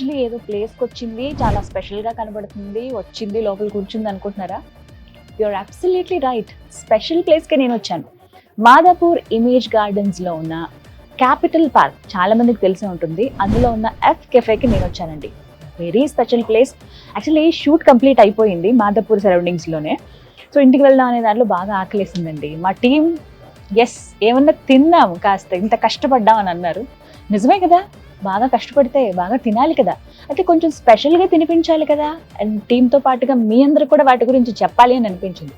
ఏంటి ఏదో ప్లేస్కి వచ్చింది చాలా స్పెషల్గా కనబడుతుంది వచ్చింది లోపల కూర్చుంది అనుకుంటున్నారా? You are absolutely right special ప్లేస్కే నేను వచ్చాను. మాదాపూర్ ఇమేజ్ గార్డెన్స్లో ఉన్న క్యాపిటల్ పార్క్ చాలామందికి తెలిసి ఉంటుంది. అందులో ఉన్న ఎఫ్ కెఫేకి నేను వచ్చానండి. Very special place actually shoot complete అయిపోయింది మాదాపూర్ సరౌండింగ్స్లోనే సో ఇంటికి వెళ్దాం అనే దాంట్లో బాగా ఆకలేసిందండి. మా టీం ఎస్ ఏమన్నా తిన్నాము కాస్త ఇంత కష్టపడ్డాం అని అన్నారు. నిజమే కదా? బాగా కష్టపడితే బాగా తినాలి కదా. అయితే కొంచెం స్పెషల్గా తినిపించాలి కదా. అండ్ టీంతో పాటుగా మీ అందరూ కూడా వాటి గురించి చెప్పాలి అని అనిపించింది.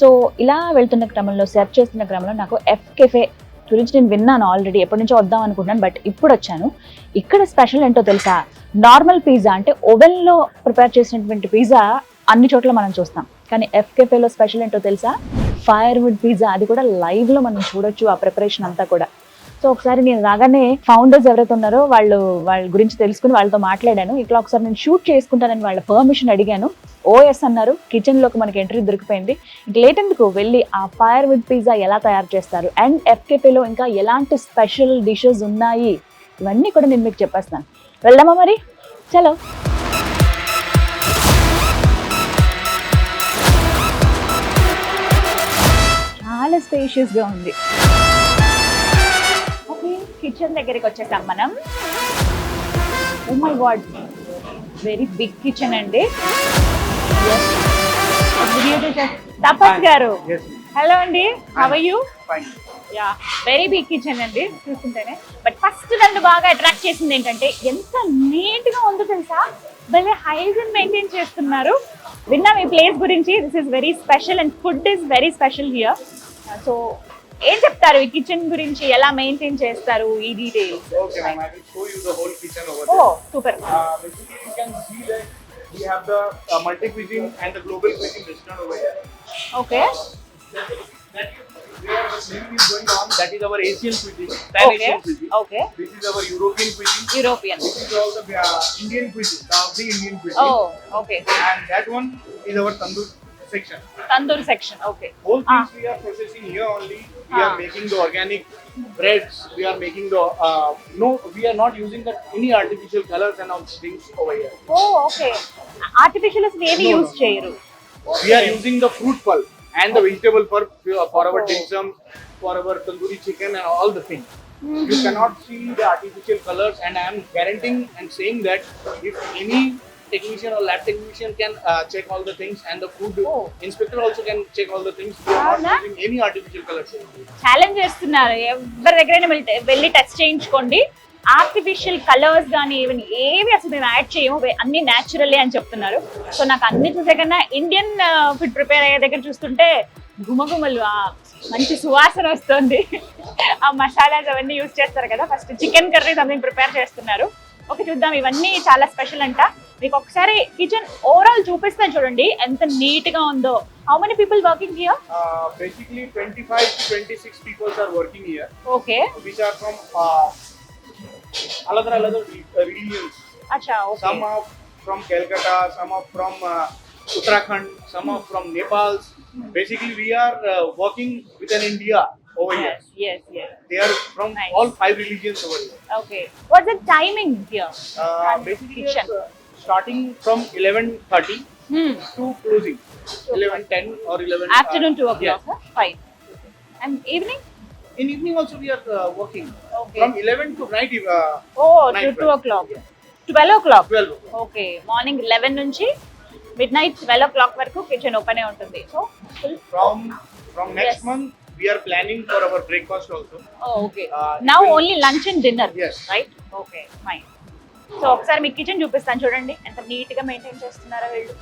సో ఇలా వెళ్తున్న క్రమంలో సెర్చ్ చేస్తున్న క్రమంలో నాకు ఎఫ్ కెఫే గురించి నేను విన్నాను ఆల్రెడీ ఎప్పటి నుంచో వద్దాం అనుకుంటున్నాను బట్ ఇప్పుడు వచ్చాను. ఇక్కడ స్పెషల్ ఏంటో తెలుసా? నార్మల్ పిజ్జా అంటే ఓవెన్లో ప్రిపేర్ చేసినటువంటి పిజ్జా అన్ని చోట్ల మనం చూస్తాం. కానీ ఎఫ్ కెఫేలో స్పెషల్ ఏంటో తెలుసా? ఫైర్వుడ్ పిజ్జా అది కూడా లైవ్లో మనం చూడొచ్చు ఆ ప్రిపరేషన్ అంతా కూడా. సో ఒకసారి నేను రాగానే ఫౌండర్స్ ఎవరైతే ఉన్నారో వాళ్ళు వాళ్ళ గురించి తెలుసుకుని వాళ్ళతో మాట్లాడాను. ఇట్లా ఒకసారి నేను షూట్ చేసుకుంటానని వాళ్ళ పర్మిషన్ అడిగాను. ఓఎస్ అన్నారు. కిచెన్లోకి మనకి ఎంట్రీ దొరికిపోయింది. ఇంక లేట్ ఎందుకు? వెళ్ళి ఆ ఫైర్ విత్ పిజ్జా ఎలా తయారు చేస్తారు? అండ్ ఎఫ్కేపీలో ఇంకా ఎలాంటి స్పెషల్ డిషెస్ ఉన్నాయి? ఇవన్నీ కూడా నేను మీకు చెప్పేస్తాను. వెళ్దామా మరి? చలో. చాలా స్పేషియస్గా ఉంది. కిచెన్ దగ్గరికి వచ్చేసాం మనం. ఓ my god very big kitchen అండి. తపస్ గారు. హలో అండి. How you. Yeah very big kitchen అండి చూస్తుంటేనే. బట్ ఫస్ట్ నన్ను బాగా అట్రాక్ట్ చేసింది ఏంటంటే ఎంత నీట్గా ఉందో తెలుసా? భలే హైజీన్ మెయింటైన్ చేస్తున్నారు. విన్నాం ఈ ప్లేస్ గురించి. This is very special and food is very special here so ఏం చెప్తారు ఈ కిచెన్ గురించి ఎలా మెయింటైన్ చేస్తారు ఈ details Okay, ma'am. I will show you the whole kitchen over oh there. Super Uh, basically, you can see that we have the uh, multi cuisine and the global cuisine restaurant over here. Okay That where the meal is going on. That is our Asian cuisine, Pan okay Asian cuisine. Okay This is our European cuisine. European This is all the uh, Indian cuisine, the, Indian cuisine. Oh okay And that one is our tandoor section. Tandoori section okay Whole Ah. things we are processing here only. We Ah. are making the organic breads. We are making the uh, no. We are not using the any artificial colors and all things over here. Oh okay artificial అసలు ఏమి No, no, use no. చేయరు We are using the fruit pulp and the vegetable pulp for for our Oh. dim sum, for our tandoori chicken and all the things. You cannot see the artificial colors, and I am guaranteeing and saying that if any technician or lab technician can uh, check all the things, and the food Oh. inspector also can check all the things, we are not Avuna? using any artificial colors. Challenge చేస్తున్నారు. ఎవరి దగ్గరైనా వెళ్తే వెళ్ళి test చేయించుకోండి. Artificial colours కానీ even ఏవి అసలు మేము యాడ్ చేయము. వే- అన్ని న్యాచురల్లీ అని చెప్తున్నారు. సో నాకు అన్ని చూసే కన్నా ఇండియన్ ఫుడ్ ప్రిపేర్ అయ్యే దగ్గర చూస్తుంటే గుమగుమలు ఆ మంచి సువాసన వస్తుంది. ఆ మసాలాస్ అవన్నీ యూజ్ చేస్తారు కదా. First chicken curry something prepare చేస్తున్నారు. ఓకే చూద్దాం. ఇవన్నీ చాలా స్పెషల్ అంట. మీకు ఒకసారి కిచెన్ ఓవరాల్ చూపిస్తే చూడండి. ఎంత నీట్గా ఉందో. How many people working here basically 25 26 people are working here okay which are from all other all other regions అచ్చా okay some of from Calcutta some of from Uttarakhand some of from Nepal basically we are working with in India over here. Yes, yes, yes. They are from Nice. all five religions over here. Okay. What's the timing here? Uh, And basically, kitchen. it's, uh, starting from 11:30 Hmm. to closing 11:10 or 11. Afternoon uh, two o'clock. yes. Huh? Fine. And evening? In evening also we are uh, working Okay. from 11 to night. Uh, Oh, Night to two twelve. o'clock. Twelve o'clock 12. Okay morning eleven నుంచి midnight twelve o'clock వరకు kitchen open ఉంటుంది so full From from next Yes. month we are planning for our breakfast also. Okay Uh, now it will- only lunch and dinner Yes. Right okay fine so ఒకసారి మీకు kitchen చూపిస్తాను చూడండి ఎంత నీట్గా maintain చేస్తున్నారో వీళ్ళు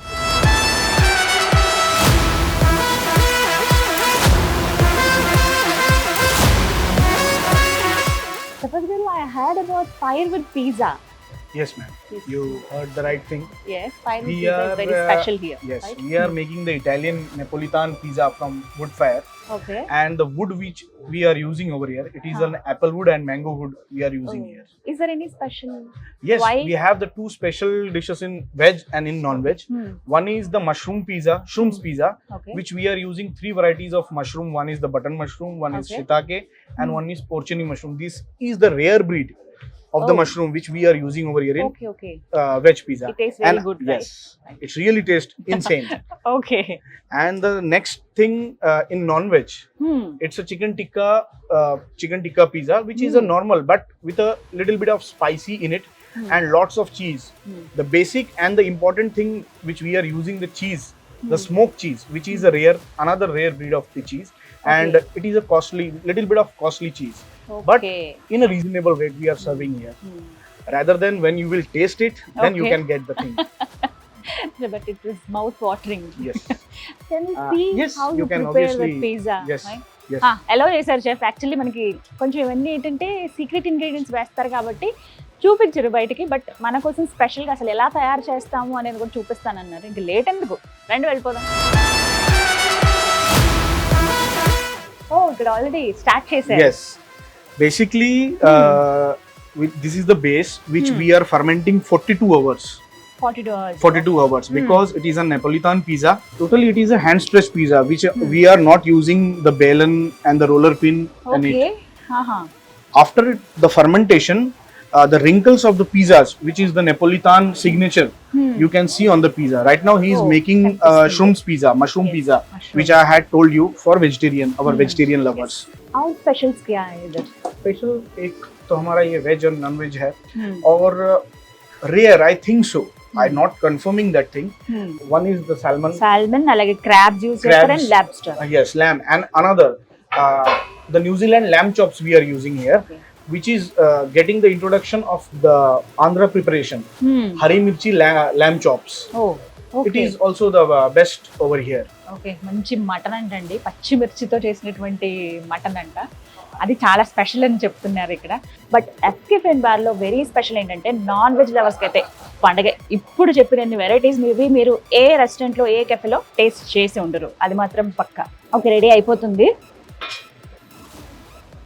Garu, I heard about fire with pizza. Yes, ma'am. Yes. You heard the right thing. Yes, fire We pizza is are, very uh, special here. Yes, right? we are making the Italian Napolitan pizza from wood fire, Okay. and the wood which we are using over here, it is Huh. an apple wood and mango wood we are using Oh. here. Is there any special? Yes, Why? we have the two special dishes in veg and in non-veg. Hmm. One is the mushroom pizza, shrooms pizza, Okay. which we are using three varieties of mushroom. One is the button mushroom, one is Okay. shiitake, and Hmm. one is porcini mushroom. This is the rare breed of oh. the mushroom which we are using over here in okay, okay. Uh, veg pizza. It tastes very and good. Yes, right? it really tastes insane. okay. And the next thing uh, in non-veg, hmm. it's a chicken tikka, uh, chicken tikka pizza, which hmm. is a hmm. normal but with a little bit of spicy in it hmm. and lots of cheese. Hmm. The basic and the important thing which we are using the cheese, hmm. the smoked cheese, which is a hmm. rare, another rare breed of the cheese, okay. and it is a costly, little bit of costly cheese. But in a reasonable rate, we are serving here. Hmm. Rather than when you will taste it, then you can get the thing. But it is mouth watering yes, can Uh, see yes, how you you can that obviously- pizza yes, yes. ఎలా చేశారు chef actually మనకి కొంచెం ఇవన్నీ ఏంటంటే secret ingredients వేస్తారు కాబట్టి చూపించరు బయటికి బట్ మన కోసం స్పెషల్గా అసలు ఎలా తయారు చేస్తాము అనేది కూడా చూపిస్తానన్నారు ఇంక లేట్ ఎందుకు రండి వెళ్ళిపోదాం ఓ ఇక్కడ ఆల్రెడీ స్టార్ట్ చేశారు Yes. Basically, hmm. uh, we, this is the base which hmm. we are fermenting 42 hours. 42 hours. 42 hours hmm. because it is a Napolitan pizza. Totally, it is a hand stretched pizza which we are not using the belen and the roller pin. It. Okay. Uh-huh. After the fermentation, uh, the wrinkles of the pizzas, which is the Napolitan signature, Hmm. you can see on the pizza. Right now, he is Oh, making that is uh, pizza, mushroom Yes, pizza, mushroom. which I had told you for vegetarian, our vegetarian lovers. और specials क्या है special एक तो हमारा ये veg और non veg है Hmm. और rare I think so I Hmm. Not conforming that thing Hmm. One is the salmon salmon అలాగే క్రాబ్స్ యూస్ చేస్తారు and Crabs. Lobster uh, yes lamb and another uh, the new zealand lamb chops we are using here Okay. which is uh, getting the introduction of the andhra preparation Hmm. hari mirchi la- lamb chops oh it okay is also the uh, best over here okay మంచి mutton అంటండి పచ్చిమిర్చితో చేసినటువంటి mutton అంట అది చాలా special అని చెప్తున్నారు ఇక్కడ. బట్ ఎఫ్కెఫెన్ బార్లో వెరీ స్పెషల్ ఏంటంటే నాన్ వెజ్ లవర్స్కి అయితే పండగ. ఇప్పుడు చెప్పిన వెరైటీస్ ఇవి మీరు ఏ రెస్టారెంట్లో ఏ కెఫేలో టేస్ట్ చేసి ఉండరు. అది మాత్రం పక్క. ఓకే రెడీ అయిపోతుంది.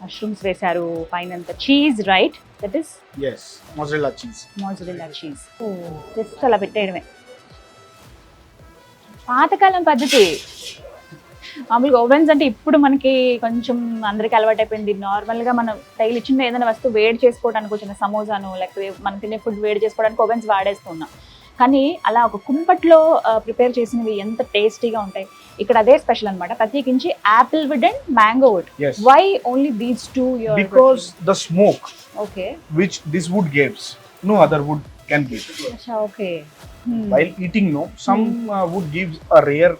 మష్రూమ్స్ వేశారు పైన cheese right that is yes mozzarella cheese. Mozzarella cheese just అలా పెట్టేయడమే. పాతకాలం పద్ధతి. మామూలుగా ఓవెన్స్ అంటే ఇప్పుడు మనకి కొంచెం అందరికి అలవాటు అయిపోయింది. నార్మల్గా మనం డైలీ చిన్న ఏదైనా వస్తువు వేడి చేసుకోవడానికి వచ్చిన సమోసాను లేకపోతే మనం తినే ఫుడ్ వేడి చేసుకోవడానికి ఓవెన్స్ వాడేస్తున్నాం. కానీ అలా ఒక కుంపట్లో ప్రిపేర్ చేసినవి ఎంత టేస్టీగా ఉంటాయి. ఇక్కడ అదే స్పెషల్ అన్నమాట. ప్రత్యేకించి apple wood and mango wood why only these two your because the smoke okay which this wood gives no other wood can give. Okay eating no some uh, wood gives a rare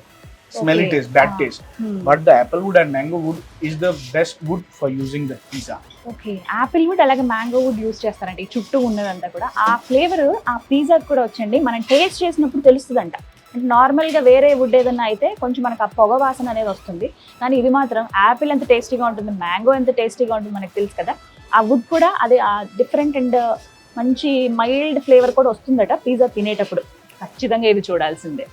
smelly taste bad Ah. taste. But the apple wood and mango wood is the best wood for using the pizza. Okay apple wood అలాగే mango wood use చేస్తారంట. ఈ చుట్టూ ఉన్నదంతా కూడా. ఆ flavour ఆ pizza కూడా వచ్చండి. మనం టేస్ట్ చేసినప్పుడు తెలుస్తుందంట. అంటే నార్మల్గా వేరే వుడ్ ఏదన్నా అయితే కొంచెం మనకు ఆ పొగ వాసన అనేది వస్తుంది. కానీ ఇది మాత్రం యాపిల్ ఎంత టేస్టీగా ఉంటుంది మ్యాంగో ఎంత టేస్టీగా ఉంటుంది మనకు తెలుసు కదా. ఆ వుడ్ కూడా అది ఆ డిఫరెంట్ అండ్ మంచి మైల్డ్ ఫ్లేవర్ కూడా వస్తుందట పిజ్జా తినేటప్పుడు. ఖచ్చితంగా ఇది చూడాల్సిందే.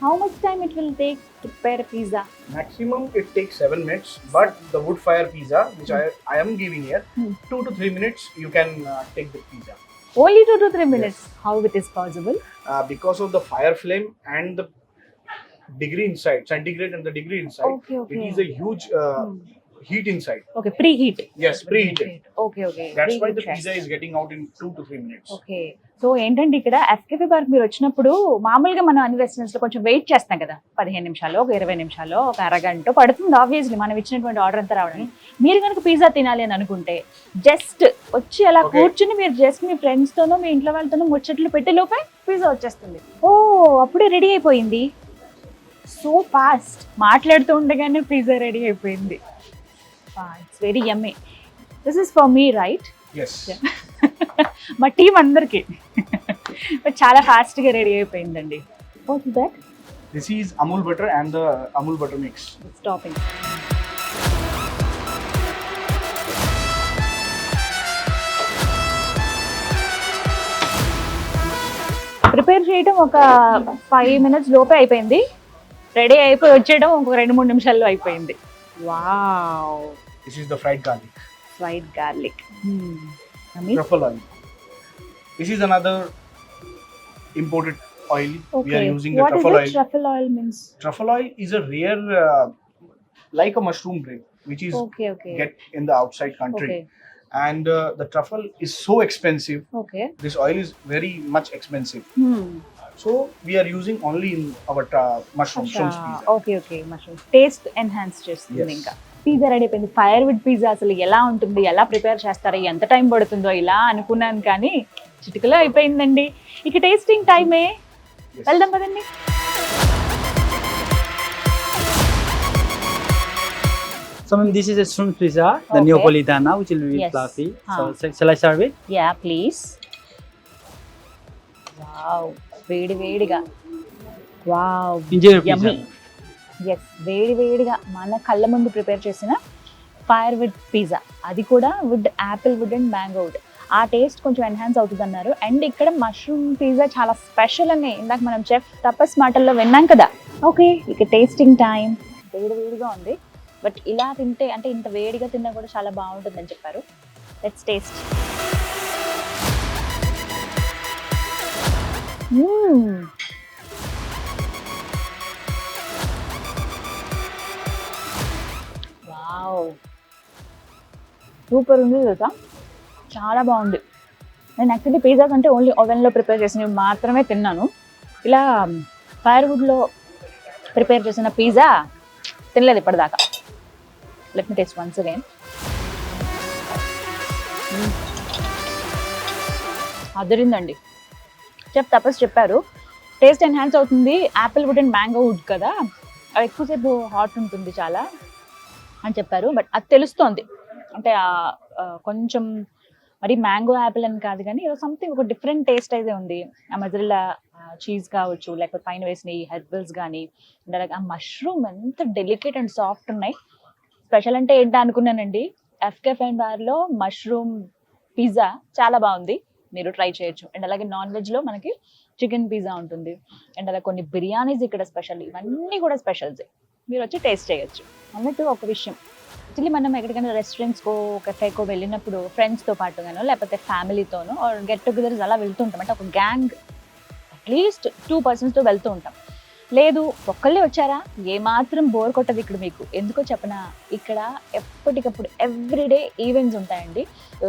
How much time it will take to prepare a pizza? Maximum it takes seven minutes, but the wood fire pizza, which I, hmm. I am giving here, hmm. two to three minutes you can uh, take the pizza. Only two to three minutes. How it is possible? Uh, because of the fire flame and the degree inside, centigrade and the degree inside, Okay, okay. it is a huge uh, hmm. Heat inside. Preheat yes preheated okay okay that's why the pizza is getting out in 2 to 3 minutes. Okay so ఏంటంటే ఇక్కడ? ఎఫ్కేఫీ park మీరు వచ్చినప్పుడు మామూలుగా మనం అన్ని రెస్టారెంట్స్లో కొంచెం wait చేస్తాం కదా? పదిహేను నిమిషాలు ఒక ఇరవై నిమిషాలు ఒక అరగంట పడుతుంది ఆబ్వియస్లీ మనం ఇచ్చినటువంటి ఆర్డర్ అంతా రావడానికి. మీరు కనుక పిజ్జా తినాలి అని అనుకుంటే జస్ట్ వచ్చి అలా Okay. కూర్చుని మీరు జస్ట్ మీ ఫ్రెండ్స్ తోనో మీ ఇంట్లో వాళ్ళతోనో ముచ్చట్లు పెట్టే లోపే పిజ్జా వచ్చేస్తుంది. ఓ అప్పుడే రెడీ అయిపోయింది. సో ఫాస్ట్ మాట్లాడుతూ ఉండగానే పిజ్జా రెడీ అయిపోయింది. It's very yummy this is for me right yes. మా టీం అందరికి. చాలా ఫాస్ట్గా రెడీ అయిపోయిందండి. What that this is amul butter and the amul butter mix. Stuffing prepare చేయడం ఒక ఫైవ్ మినిట్స్ లోపే అయిపోయింది. రెడీ అయిపోయి వచ్చేయడం ఒక రెండు మూడు నిమిషాల్లో అయిపోయింది. Wow. This is the fried garlic. Fried garlic. Hmm. Amazing. Truffle oil. This is another imported oil. Okay. We are using what the truffle is it? oil. Truffle oil means. Truffle oil is a rare, uh, like a mushroom bread, which is okay, okay. get in the outside country. Okay. And uh, the truffle is so expensive. Okay. This oil is very much expensive. Hmm. We are using only in our uh, mushroom shrimps pizza. Okay okay mushroom taste enhance చేస్తుంది Yes. ఇంకా pizza ready అయిపోయింది fire would pizza అసలు ఎలా ఉంటుంది ఎలా prepare చేస్తారో ఎంత time పడుతుందో ఇలా అనుకున్నాను కానీ చిటికలో అయిపోయిందండి ఇక టేస్టింగ్ టైమే. వెళ్దాం పదండి So, ma'am, this is a shrimp pizza, the Okay. Neapolitana, which will be Yes. fluffy. Huh. So, sh- shall I serve it? Yeah please wow వేడి వేడిగా. వావ్. ఎస్ వేడి వేడిగా మన కళ్ళ ముందు ప్రిపేర్ చేసిన ఫైర్ వుడ్ పిజ్జా అది కూడా wood apple wood and mango wood ఆ టేస్ట్ కొంచెం ఎన్హాన్స్ అవుతుంది అన్నారు అండ్ ఇక్కడ మష్రూమ్ పిజ్జా చాలా స్పెషల్ అని ఇందాక మనం చెఫ్ తపస్ మాటల్లో విన్నాం కదా. ఓకే ఇక టేస్టింగ్ టైం వేడి వేడిగా ఉంది. బట్ ఇలా తింటే అంటే ఇంత వేడిగా తిన్నా కూడా చాలా బాగుంటుందని చెప్పారు. లెట్స్ టేస్ట్ సూపర్ ఉంది కదా? చాలా బాగుంది. నేను యాక్చువల్లీ పిజ్జా కంటే ఓన్లీ ఓవెన్లో ప్రిపేర్ చేసినవి మాత్రమే తిన్నాను. ఇలా um, ఫైర్వుడ్లో ప్రిపేర్ చేసిన పిజ్జా తినలేదు ఇప్పటిదాకా. Let me taste once again అదిరిందండి. Chef Tapas చెప్పారు. టేస్ట్ ఎన్హాన్స్ అవుతుంది. Apple wood and mango wood కదా. అది ఎక్కువసేపు హాట్ ఉంటుంది చాలా అని చెప్పారు. బట్ అది తెలుస్తోంది. అంటే కొంచెం మరి మ్యాంగో యాపిల్ అని కాదు కానీ సంథింగ్ ఒక డిఫరెంట్ టేస్ట్ అయితే ఉంది. ఆ మధ్యలో చీజ్ కావచ్చు లేకపోతే పైన వేసిన ఈ హెర్బల్స్ కానీ అండ్ అలాగే ఆ మష్రూమ్ ఎంత డెలికేట్ అండ్ సాఫ్ట్ ఉన్నాయి. స్పెషల్ అంటే ఏంటో అనుకున్నానండి ఎఫ్కెఫ్ అండ్ బార్లో మష్రూమ్ పిజ్జా చాలా బాగుంది. మీరు ట్రై చేయొచ్చు. అండ్ అలాగే నాన్ వెజ్లో మనకి చికెన్ పిజ్జా ఉంటుంది. అండ్ అలా కొన్ని బిర్యానీస్ ఇక్కడ స్పెషల్ ఇవన్నీ కూడా స్పెషల్స్ మీరు వచ్చి టేస్ట్ చేయొచ్చు. అన్నట్టు ఒక విషయం. యాక్చువల్లీ మనం ఎక్కడికైనా రెస్టారెంట్స్కో కెఫేకో వెళ్ళినప్పుడు ఫ్రెండ్స్తో పాటుగానో లేకపోతే ఫ్యామిలీతోనో గెట్ టుగెదర్స్ అలా వెళ్తూ ఉంటాం. అంటే ఒక గ్యాంగ్ అట్లీస్ట్ టూ పర్సన్స్తో వెళ్తూ ఉంటాం. లేదు ఒక్కళ్ళే వచ్చారా? ఏమాత్రం బోర్ కొట్టదు ఇక్కడ మీకు. ఎందుకో చెప్పనా? ఇక్కడ ఎప్పటికప్పుడు ఎవ్రీడే ఈవెంట్స్ ఉంటాయండి.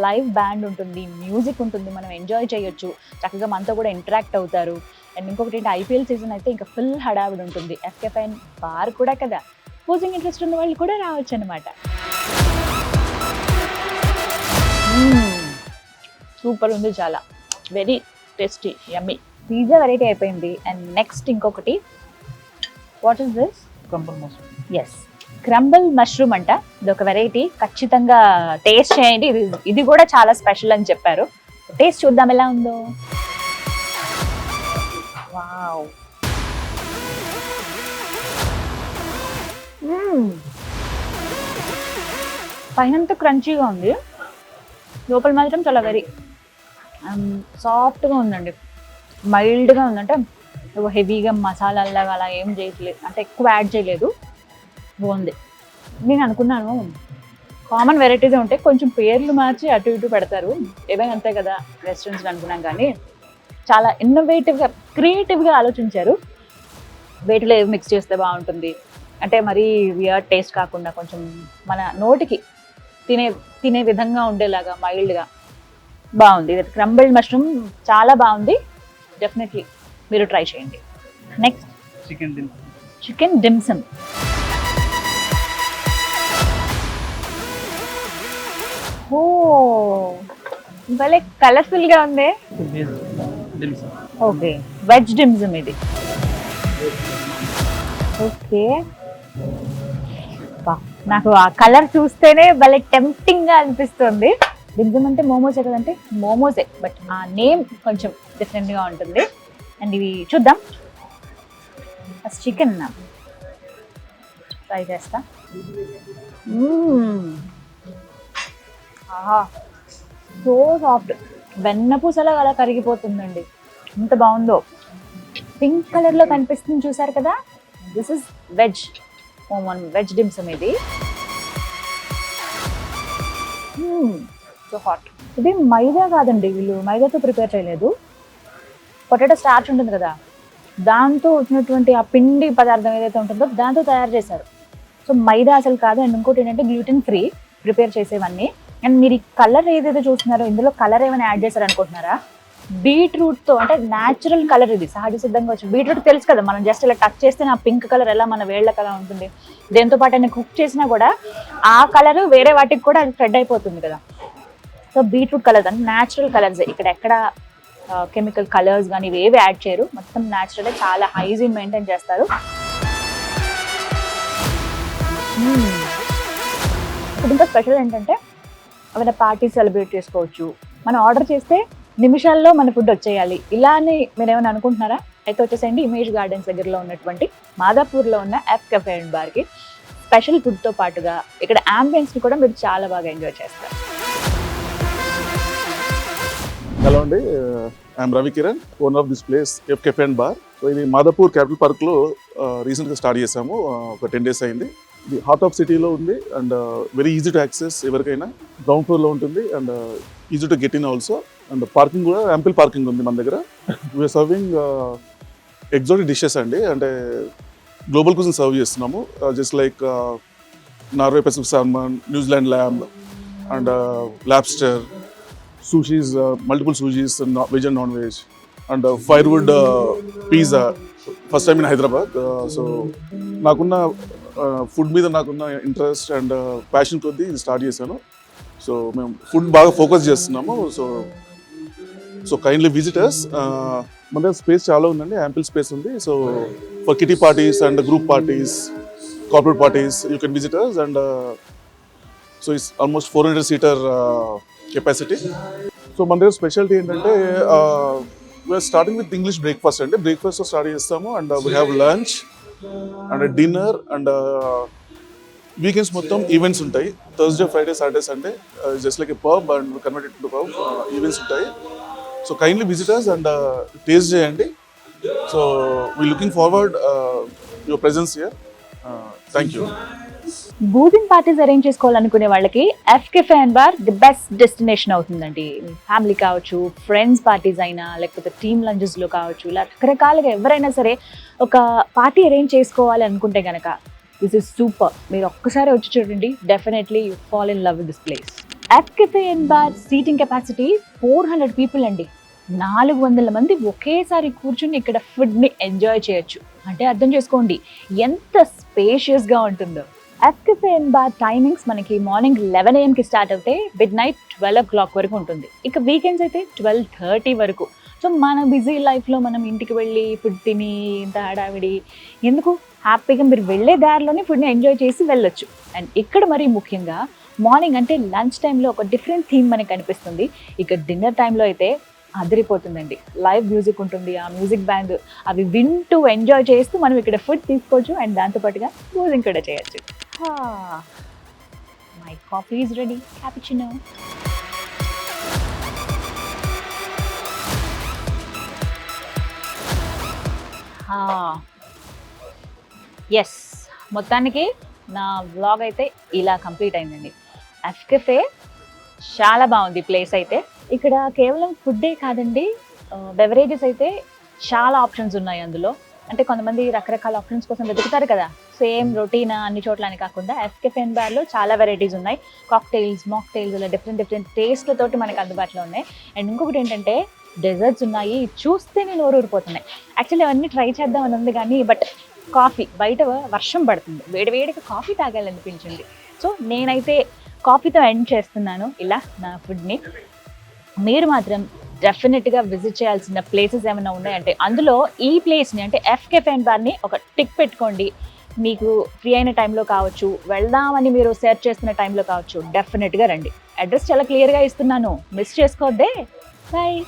లైవ్ బ్యాండ్ ఉంటుంది మ్యూజిక్ ఉంటుంది మనం ఎంజాయ్ చేయొచ్చు. చక్కగా మనతో కూడా ఇంటరాక్ట్ అవుతారు. అండ్ ఇంకొకటి ఏంటి ఐపీఎల్ సీజన్ అయితే ఇంకా ఫుల్ హడావిడి ఉంటుంది. ఎఫ్కెఫైన్ బార్ కూడా కదా. పూజింగ్ ఇంట్రెస్ట్ ఉన్న వాళ్ళు కూడా రావచ్చు అనమాట సూపర్ hmm, ఉంది చాలా. Very tasty yummy pizza variety అయిపోయింది. అండ్ నెక్స్ట్ ఇంకొకటి what is this Crumble mushroom. Yes crumble mushroom అంట. ఇది ఒక వెరైటీ ఖచ్చితంగా టేస్ట్ చేయండి. ఇది ఇది కూడా చాలా స్పెషల్ అని చెప్పారు. టేస్ట్ చూద్దాం ఎలా ఉందో. వావ్ పైనంతా క్రంచీగా ఉంది. లోపల మాత్రం చాలా వెరీ సాఫ్ట్గా ఉందండి. మైల్డ్గా ఉందంటే హెవీగా మసాలాలాగా అలా ఏం చేయట్లేదు అంటే ఎక్కువ యాడ్ చేయలేదు. బాగుంది. నేను అనుకున్నాను కామన్ వెరైటీస్ ఉంటే కొంచెం పేర్లు మార్చి అటు ఇటు పెడతారు. ఏమైనా అంతే కదా రెస్టారెంట్స్ అనుకున్నాం కానీ. చాలా ఇన్నోవేటివ్గా క్రియేటివ్గా ఆలోచించారు. వేటిలో ఏవి మిక్స్ చేస్తే బాగుంటుంది? అంటే మరీ వియర్ టేస్ట్ కాకుండా కొంచెం మన నోటికి తినే తినే విధంగా ఉండేలాగా మైల్డ్గా బాగుంది. ఇది క్రంబల్డ్ మష్రూమ్ చాలా బాగుంది. డెఫినెట్లీ మీరు ట్రై చేయండి. Next Chicken dim. Chicken dim sum ఓ భలే కలర్ఫుల్గా ఉంది. ఓకే వెజ్ డిమ్సమ్ ఇది. ఓకే. నాకు ఆ కలర్ చూస్తేనే భలే టెంప్టింగ్గా అనిపిస్తుంది డిమ్సమ్ అంటే మోమోసే కదంటే మోమోసే బట్ ఆ నేమ్ కొంచెం డిఫరెంట్గా ఉంటుంది. అండ్ ఇవి చూద్దాం. ఫస్ట్ చికెన్ ట్రై చేస్తా. Mmm. ఆహా. సో సాఫ్ట్ వెన్నపూసలా అలా కరిగిపోతుందండి. ఎంత బాగుందో. పింక్ కలర్లో కనిపిస్తుంది చూసారు కదా? This is veg momo veg dim sum ఇది సో హాట్ ఇది మైదా కాదండి వీళ్ళు. మైదాతో ప్రిపేర్ చేయలేదు. పొటాటో స్టార్చ్ ఉంటుంది కదా. దాంతో వచ్చినటువంటి ఆ పిండి పదార్థం ఏదైతే ఉంటుందో దాంతో తయారు చేశారు. సో మైదా అసలు కాదు అండ్ ఇంకోటి ఏంటంటే గ్లూటెన్ ఫ్రీ ప్రిపేర్ చేసేవన్నీ. అండ్ మీరు ఈ కలర్ ఏదైతే చూస్తున్నారో ఇందులో కలర్ ఏమైనా యాడ్ చేశారు అనుకుంటున్నారా బీట్రూట్తో అంటే న్యాచురల్ కలర్ ఇది. సహజ సిద్ధంగా వచ్చి బీట్రూట్ తెలుసు కదా మనం జస్ట్ ఇలా టచ్ చేస్తే నా పింక్ కలర్ ఎలా మన వేళ్ళ కలర్ ఉంటుంది. దేంతో పాటు అయినా కుక్ చేసినా కూడా ఆ కలర్ వేరే వాటికి కూడా అది స్ప్రెడ్ అయిపోతుంది కదా. సో బీట్రూట్ కలర్స్ అంటే న్యాచురల్ కలర్స్ ఇక్కడ ఎక్కడ కెమికల్ కలర్స్ కానీ ఇవి ఏవి యాడ్ చేయరు. మొత్తం న్యాచురల్గా చాలా హైజీన్ మెయింటైన్ చేస్తారు. Hmm. ఇప్పుడు ఇంకా స్పెషల్ ఏంటంటే ఏమైనా పార్టీ సెలబ్రేట్ చేసుకోవచ్చు. మనం ఆర్డర్ చేస్తే నిమిషాల్లో మన ఫుడ్ వచ్చేయాలి. ఇలా అని మీరు ఏమైనా అనుకుంటున్నారా? అయితే వచ్చేసండి ఇమేజ్ గార్డెన్స్ దగ్గరలో ఉన్నటువంటి మాదాపూర్లో ఉన్న ఎఫ్ కెఫే అండ్ బార్కి స్పెషల్ ఫుడ్తో పాటుగా ఇక్కడ అంబియన్స్ని కూడా మీరు చాలా బాగా ఎంజాయ్ చేస్తారు. హలో అండి. I'm Ravi Kiran owner of this place F cafe and bar so ఇది మాధపూర్ క్యాపిటల్ పార్క్లో రీసెంట్గా స్టార్ట్ చేసాము ఒక టెన్ డేస్ అయింది. ఇది హార్ట్ ఆఫ్ సిటీలో ఉంది and very easy to access ఎవరికైనా. గ్రౌండ్ ఫ్లోర్లో ఉంటుంది and easy to get in also and parking కూడా యాంపిల్ పార్కింగ్ ఉంది మన దగ్గర. వీఆర్ సర్వింగ్ ఎగ్జాటిక్ డిషెస్ అండి. అంటే గ్లోబల్ కుజిన్ సర్వ్ చేస్తున్నాము. Just like Norway Pacific salmon New Zealand lamb and lobster sushis, uh, multiple sushis, uh, no- veg and non-veg, and uh, firewood uh, pizza. First time in Hyderabad so నాకున్న uh, food మీద నాకున్న interest and passion కొద్దీ ఇది start చేశాను. So మేము food బాగా focus చేస్తున్నాము. So so kindly visitors మన దగ్గర స్పేస్ చాలా ఉందండి యాంపిల్ స్పేస్ ఉంది. So for kitty parties and group parties corporate parties you can visitors and so it's almost four hundred seater capacity. So మన దగ్గర స్పెషాలిటీ ఏంటంటే we are starting with English breakfast అండి. Breakfast start చేస్తాము. And we have lunch and dinner and weekends మొత్తం events ఉంటాయి. Thursday Friday Saturday Sunday just like a pub and converted to pub events ఉంటాయి. So kindly visitors and taste చేయండి. So we looking forward your presence here thank you boozing parties arrange చేసుకోవాలనుకునే వాళ్ళకి F cafe and bar the best destination అవుతుందండి. Family కావచ్చు friends parties అయినా లేకపోతే team లంచెస్లో కావచ్చు ఇలా రకరకాలుగా ఎవరైనా సరే ఒక పార్టీ అరేంజ్ చేసుకోవాలి అనుకుంటే కనుక దిస్ ఇస్ సూపర్ మీరు ఒక్కసారి వచ్చి చూడండి definitely you fall in love with this place F cafe and bar seating capacity four hundred people అండి. నాలుగు వందల మంది ఒకేసారి కూర్చుని ఇక్కడ ఫుడ్ని ఎంజాయ్ చేయొచ్చు. అంటే అర్థం చేసుకోండి ఎంత స్పేషియస్గా ఉంటుందో. ఎస్కెఫే బార్ టైమింగ్స్ మనకి మార్నింగ్ లెవెన్ ఏఎంకి స్టార్ట్ అవుతే midnight twelve o'clock వరకు ఉంటుంది. ఇక వీకెండ్స్ అయితే ట్వెల్వ్ థర్టీ వరకు. సో మన బిజీ లైఫ్లో మనం ఇంటికి వెళ్ళి ఫుడ్ తిని ఇంత హడావిడి ఎందుకు? హ్యాపీగా మీరు వెళ్ళే దారిలోనే ఫుడ్ని ఎంజాయ్ చేసి వెళ్ళొచ్చు. అండ్ ఇక్కడ మరీ ముఖ్యంగా మార్నింగ్ అంటే లంచ్ టైంలో ఒక డిఫరెంట్ థీమ్ మనకి కనిపిస్తుంది ఇక డిన్నర్ టైంలో అయితే అదిరిపోతుందండి. లైవ్ మ్యూజిక్ ఉంటుంది ఆ మ్యూజిక్ బ్యాండ్ అవి వింటూ ఎంజాయ్ చేస్తూ మనం ఇక్కడ ఫుడ్ తీసుకోవచ్చు. అండ్ దాంతోపాటుగా మ్యూజిక్ కూడా చేయొచ్చు. My coffee is ready cappuccino yes మొత్తానికి నా వ్లాగ్ అయితే ఇలా కంప్లీట్ అయిందండి. ఎఫ్కెఫే చాలా బాగుంది ప్లేస్ అయితే. ఇక్కడ కేవలం ఫుడ్డే కాదండి బెవరేజెస్ అయితే చాలా ఆప్షన్స్ ఉన్నాయి అందులో. అంటే కొంతమంది రకరకాల ఆప్షన్స్ కోసం వెతుకుతారు కదా. సేమ్ రొటీన్ అన్ని చోట్ల అని కాకుండా ఎఫ్కెఫ్ ఫెన్ బార్లో చాలా వెరైటీస్ ఉన్నాయి. కాక్టైల్స్ మాక్టైల్స్ ఇలా డిఫరెంట్ డిఫరెంట్ టేస్ట్లతోటి మనకి అందుబాటులో ఉన్నాయి. అండ్ ఇంకొకటి ఏంటంటే డెజర్ట్స్ ఉన్నాయి. చూస్తే నేను ఊరూరిపోతున్నాయి యాక్చువల్లీ అవన్నీ ట్రై చేద్దామని ఉంది కానీ బట్ కాఫీ బయట వర్షం పడుతుంది. వేడి వేడిగా కాఫీ తాగాలనిపించింది. సో నేనైతే కాఫీతో ఎండ్ చేస్తున్నాను ఇలా నా ఫుడ్ని మీరు మాత్రం డెఫినెట్గా విజిట్ చేయాల్సిన ప్లేసెస్ ఏమైనా ఉన్నాయంటే అందులో ఈ ప్లేస్ని అంటే ఎఫ్ కెఫ్ అండ్ బార్ని ఒక టిక్ పెట్టుకోండి. మీకు ఫ్రీ అయిన టైంలో కావచ్చు వెళ్దామని మీరు సెర్చ్ చేస్తున్న టైంలో కావచ్చు డెఫినెట్గా రండి. అడ్రస్ చాలా క్లియర్గా ఇస్తున్నాను. Miss చేసుకోద్దే bye